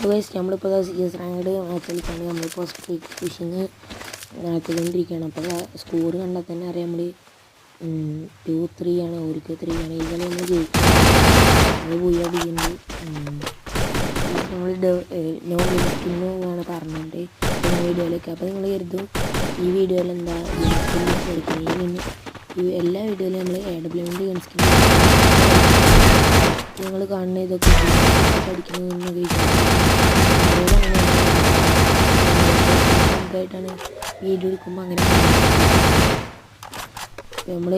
Guys നമ്മളിപ്പോൾ C S ranked match കളിക്കാണ് നമ്മളിപ്പോൾ സ്ട്രീറ്റ് ഫിഷിങ് നടത്തിക്കൊണ്ടിരിക്കുകയാണ്. അപ്പോൾ സ്കോർ കണ്ടാൽ തന്നെ അറിയാം നമ്മൾ ടു ത്രീ ആണ്. ഓർക്ക് ത്രീ ആണ്. ഈ കളി നമ്മൾ ജയിക്കും. നമ്മൾ പോയി അടിക്കുന്നത് നമ്മൾ നോ ലിമിറ്റിന്ന് ആണ് പറഞ്ഞിട്ട് ഈ വീഡിയോയിലേക്ക്. അപ്പോൾ നിങ്ങൾ കരുതും ഈ വീഡിയോയിൽ എന്താ എടുക്കുന്നത് ഈ എല്ലാ വീഡിയോയിലും നമ്മൾ എ ഡബ്ല്യുവിന്റെ ഗൺസ്കിൻ കാണുന്ന ഇതൊക്കെ പഠിക്കുന്നതെന്ന് ആയിട്ടാണ് വീഡിയോ എടുക്കുമ്പോൾ അങ്ങനെ നമ്മൾ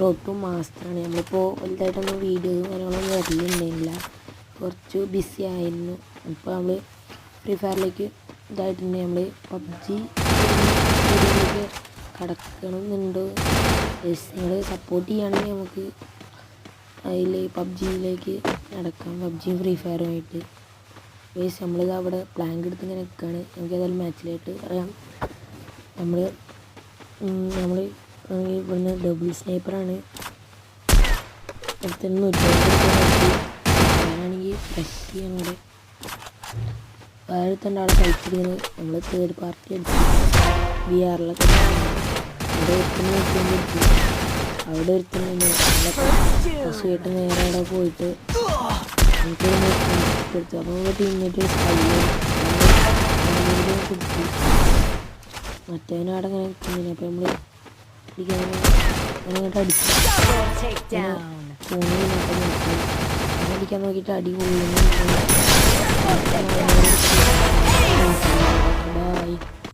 റോട്ടും മാസ്റ്ററാണ്. നമ്മളിപ്പോൾ വലുതായിട്ടൊന്നും വീഡിയോയും കാര്യങ്ങളൊന്നും വരലുണ്ടായില്ല കുറച്ച് ബിസി ആയിരുന്നു. ഇപ്പോൾ നമ്മൾ ഫ്രീ ഫയറിലേക്ക് ഇതായിട്ടുണ്ട്. നമ്മൾ പബ്ജി കടക്കണമെന്നുണ്ട് നിങ്ങൾ സപ്പോർട്ട് ചെയ്യുകയാണെങ്കിൽ നമുക്ക് അതിൽ പബ്ജിയിലേക്ക് നടക്കാം. പബ്ജിയും ഫ്രീ ഫയറുമായിട്ട് വേസ് നമ്മളിത് അവിടെ പ്ലാങ്ക് എടുത്ത് ഇങ്ങനെ നിൽക്കുകയാണ് നമുക്ക് ഏതായാലും മാച്ചിലായിട്ട് പറയാം നമ്മൾ നമ്മൾ ഇവിടുന്ന് ഡബിൾ സ്നൈപ്പറാണ് അടുത്ത ഞാനാണെങ്കിൽ ഫ്രഷ് ചെയ്യണം ഇവിടെ വേറെ തന്നെ ആളെ കളിച്ചിരിക്കുന്നത് നമ്മൾ തേർഡ് പാർട്ടി അടിച്ചു ബി ആറിലൊക്കെ അവിടെ ഒരുത്തന്നെ അവിടെ ഒരുത്തന്നെ ബസ് കേട്ട് നേരെ അവിടെ പോയിട്ട് അപ്പോൾ ടീമേറ്റ് കൊടുത്തു മറ്റവനവിടെ നിൽക്കുന്നില്ല. നമ്മൾ അടിക്കാൻ അങ്ങോട്ട് അടിച്ചു. ഫോണിൽ നോക്കാൻ നോക്കി അടിക്കാൻ നോക്കിയിട്ട് അടി കൊള്ളുന്നു.